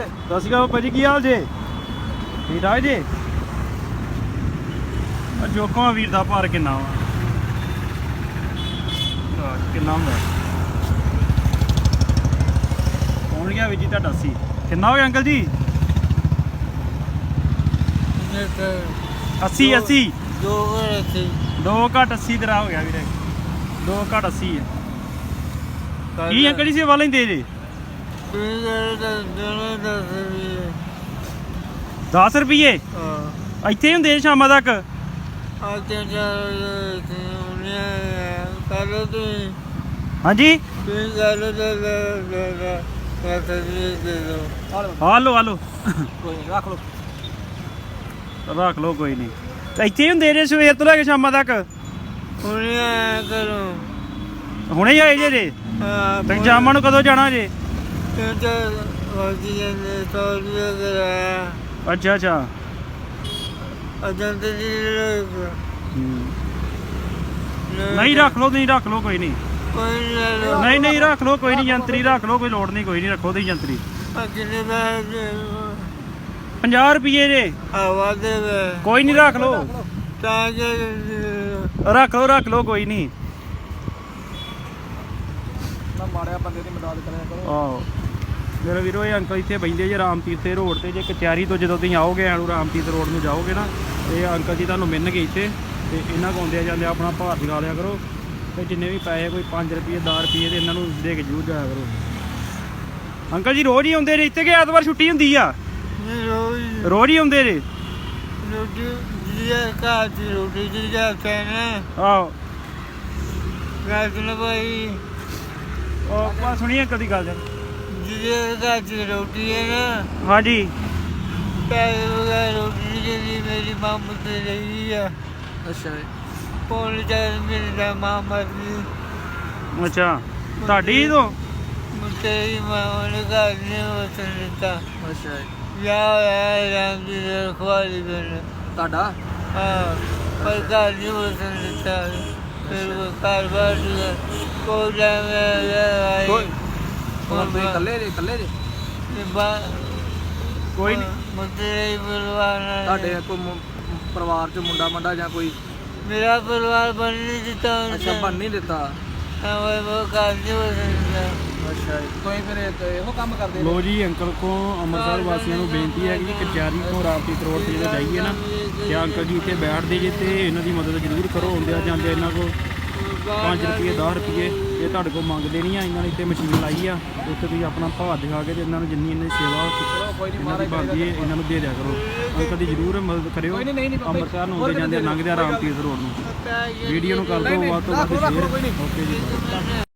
ਸਤਿ ਸ਼੍ਰੀ ਅਕਾਲ ਭਾਜੀ ਕੀ ਹਾਲ ਜੇ? ਠੀਕ ਠਾਕ ਜੀ? ਆ ਜੋਕਾਂ ਵੀਰ ਦਾ ਭਾਰ ਕਿੰਨਾ ਵਾ? ਕਿੰਨਾ ਹੁੰਦਾ? ਪਹੁੰਚ ਗਿਆ ਵੀਰ ਜੀ ਤੁਹਾਡਾ 80 ਕਿੰਨਾ ਹੋ ਗਿਆ ਅੰਕਲ ਜੀ? 80 80 ਦੋ ਘਰ ਸੀ 2 ਘੱਟ 80 ਤੇਰਾ ਹੋ ਗਿਆ ਵੀਰੇ। 2 ਘੱਟ 80 ਹੈ। ਕੀ ਅੰਕਲ ਜੀ ਸੇਵਾ ਲੈਂਦੇ ਜੀ? 10 ਰੁਪਏ ਹਾਂ। ਇੱਥੇ ਹੀ ਹੁੰਦੇ ਆ ਸ਼ਾਮਾਂ ਤੱਕ? ਅੱਜ ਤੁਸੀਂ ਹਾਂਜੀ? ਤੁਸੀਂ ਕੱਲ ਦਾ ਦਾ ਆ ਲੋ ਆ ਰੱਖ ਲਓ। ਰੱਖ ਲੋ ਕੋਈ ਨਹੀਂ। ਤੇ ਇੱਥੇ ਹੀ ਹੁੰਦੇ ਜੇ ਸਵੇਰ ਤੋਂ ਲੈ ਕੇ ਸ਼ਾਮਾਂ ਤੱਕ? ਉਹਨੇ ਆਇਆ ਕਰੋ। ਹੁਣੇ ਹੀ ਆਏ ਜੇ ਜੇ? ਹਾਂ ਤੇ ਸ਼ਾਮਾਂ ਨੂੰ ਕਦੋਂ ਜਾਣਾ ਜੇ? ਤੇ ਕਰਾਇਆ ਅੱਛਾ ਅੱਛਾ। ਅਜੰ ਤੇ ਜੀ ਲੋਕ। ਨਹੀਂ ਰੱਖ ਲੋ ਨਹੀਂ ਰੱਖ ਲੋ ਕੋਈ ਨਹੀਂ। ਕੋਈ ਨਹੀਂ ਲੈ ਲਓ। ਨਹੀਂ ਨਹੀਂ ਰੱਖ ਲੋ ਕੋਈ ਨਹੀਂ ਜੰਤਰੀ ਰੱਖ ਲੋ ਕੋਈ ਲੋੜ ਨਹੀਂ ਕੋਈ ਨਹੀਂ ਰੱਖੋ ਦੀ ਜੰਤਰੀ ਆ ਕਿੰਨੇ ਮੈਂ 50 ਰੁਪਏ ਦੇ ਕੋਈ ਨਹੀਂ ਰੱਖ ਲੋ ਤਾਂ ਕਿ ਰੱਖ ਲੋ ਰੱਖ ਲੋ ਕੋਈ ਨਹੀਂ। ਨਾ ਮਾੜਿਆ ਬੰਦੇ ਦੀ ਮਦਦ ਕਰਿਆ ਕਰੋ। ਆਹੋ। ਮੇਰੇ ਵੀਰੋ ਇਹ ਅੰਕਲ ਇੱਥੇ ਬੈਂਦੇ ਜੇ ਰਾਮ ਤੀਰਥੇ ਰੋਡ ਤੇ ਜੇ ਕਚਹਿਰੀ ਤੋਂ ਜਦੋਂ ਤੁਸੀਂ ਆਓਗੇ ਐਨੂੰ ਰਾਮ ਤੀਰਥ ਰੋਡ ਨੂੰ ਜਾਓਗੇ ਨਾ ਇਹ ਅੰਕਲ ਜੀ ਤੁਹਾਨੂੰ ਮਿਲਣਗੇ ਇੱਥੇ ਤੇ ਇਹਨਾਂ ਕੋਲ ਆਉਂਦੇ ਜਾਂਦੇ ਆਪਣਾ ਭਾਰ ਜਗਾ ਲਿਆ ਕਰੋ ਤੇ ਜਿੰਨੇ ਵੀ ਪੈਸੇ ਕੋਈ 5 ਰੁਪਏ 10 ਰੁਪਏ ਤੇ ਇਹਨਾਂ ਨੂੰ ਦੇ ਕੇ ਜ਼ਰੂਰ ਜਾਇਆ ਕਰੋ। ਅੰਕਲ ਜੀ ਰੋਜ਼ ਹੀ ਆਉਂਦੇ ਨੇ ਇੱਥੇ ਕਿ ਐਤਵਾਰ ਛੁੱਟੀ ਹੁੰਦੀ ਆ? ਰੋਜ਼ ਹੀ। ਆਉਂਦੇ ਨੇ? ਰੋਟੀ ਜਿਹੜੀ ਘਰ ਦੀ ਰੋਟੀ ਜਿਹੜੀ ਜਾਂਦੇ ਨੇ। ਭਾਈ ਉਹ ਬਾ ਸੁਣੀ ਅੰਕਲ ਦੀ ਗੱਲ। ਜੀ ਜਿਹੜੇ ਘਰ ਦੀ ਰੋਟੀ ਹੈ ਨਾ। ਹਾਂਜੀ। ਪੈਸੇ ਵਗੈਰ ਰੋਟੀ ਜਿਹੜੀ ਮੇਰੀ ਮਾਂ ਮੁੱਤੇ ਰਹੀ ਆ। ਅੱਛਾ। ਕੋਲ ਜਾ ਮੇਰੀ ਮਾਂ ਮਰ ਗਈ। ਅੱਛਾ ਤੁਹਾਡੀ ਤੋਂ? ਮੁੱਤੇ ਹੀ ਮਾਂ ਉਹਨੇ ਘਰ ਨੇ ਵਸਣ ਦਿੱਤਾ। ਅੱਛਾ। ਯਾ ਹੋਇਆ ਰਾਮ ਦੀ ਰਖਵਾਲੀ ਕਰਨ ਤੁਹਾਡਾ? ਹਾਂ ਪਰ ਘਰ ਨਹੀਂ ਵਸਣ ਦਿੱਤਾ। ਫਿਰ ਉਹ ਘਰ ਬਾਹਰ ਕੋਈ ਜਾਵੇ ਕੋਈ ਆਈ ਤੁਸੀਂ ਇਕੱਲੇ ਜੇ ਇਕੱਲੇ ਜੇ? ਕੋਈ ਨਹੀਂ ਮੁੱਤੇ ਹੀ ਪਰਿਵਾਰ ਨਾਲ ਤੁਹਾਡੇ ਕੋਈ ਮੁ- ਪਰਿਵਾਰ ਚ ਮੁੰਡਾ ਮੰਡਾ ਜਾਂ ਕੋਈ? ਮੇਰਾ ਪਰਿਵਾਰ ਬਣ ਨਹੀਂ ਦਿੱਤਾ ਉਹਨੇ। ਅੱਛਾ ਬਣ ਨਹੀਂ ਦਿੱਤਾ? ਹਾਂ ਉਹ ਉਹ ਘਰ ਨਹੀਂ ਵਸਣ ਦਿੱਤਾ ਅੱਛਾ ਤੁਸੀਂ ਫਿਰ ਇਹ- ਇਹੋ ਕੰਮ ਕਰਦੇ ਲੋ ਜੀ ਅੰਕਲ ਕੋ ਅੰਮ੍ਰਿਤਸਰ ਵਾਸੀਆਂ ਨੂੰ ਬੇਨਤੀ ਹੈ ਕਿ ਕਚਹਿਰੀ ਤੋਂ ਰਾਮਤੀਰਥ ਰੋਡ ਤੇ ਜਦੋਂ ਜਾਈਏ ਨਾ। ਤੇ ਅੰਕਲ ਜੀ ਇੱਥੇ ਬੈਠਦੇ ਜੇ ਤੇ ਇਹਨਾਂ ਦੀ ਮਦਦ ਜ਼ਰੂਰ ਕਰੋ ਆਉਂਦਿਆਂ ਜਾਂਦੇ ਇਹਨਾਂ ਕੋ 5 ਰੁਪਏ 10 ਰੁਪਏ ਇਹ ਤੁਹਾਡੇ ਕੋਲ ਮੰਗਦੇ ਨਹੀਂ ਆ ਇਹਨਾਂ ਨੇ ਇੱਥੇ ਮਸ਼ੀਨ ਲਾਈ ਆ ਉੱਥੇ ਤੁਸੀਂ ਆਪਣਾ ਭਾਅ ਦਿਖਾ ਕੇ ਤੇ ਇਹਨਾਂ ਨੂੰ ਜਿੰਨੀ ਇਹਨਾਂ ਦੀ ਸੇਵਾ ਕੋਈ ਨਹੀਂ ਇਹਨਾਂ ਦੀ ਬਣਦੀ ਹੈ ਇਹਨਾਂ ਨੂੰ ਦੇ ਦਿਆ ਕਰੋ। ਅੰਕਲ ਦੀ ਜ਼ਰੂਰ ਮਦਦ ਕਰਿਓ। ਅੰਮ੍ਰਿਤਸਰ ਨੂੰ ਆਉਂਦੇ ਜਾਂਦੇ ਲੰਘਦੇ ਆ ਰਾਮਤੀਰਥ ਰੋਡ ਨੂੰ। ਵੀਡੀਓ ਨੂੰ ਕਰ ਦਿਓ ਵੱਧ ਤੋਂ ਵੱਧ ਸ਼ੇਅਰ। ਓਕੇ ਜੀ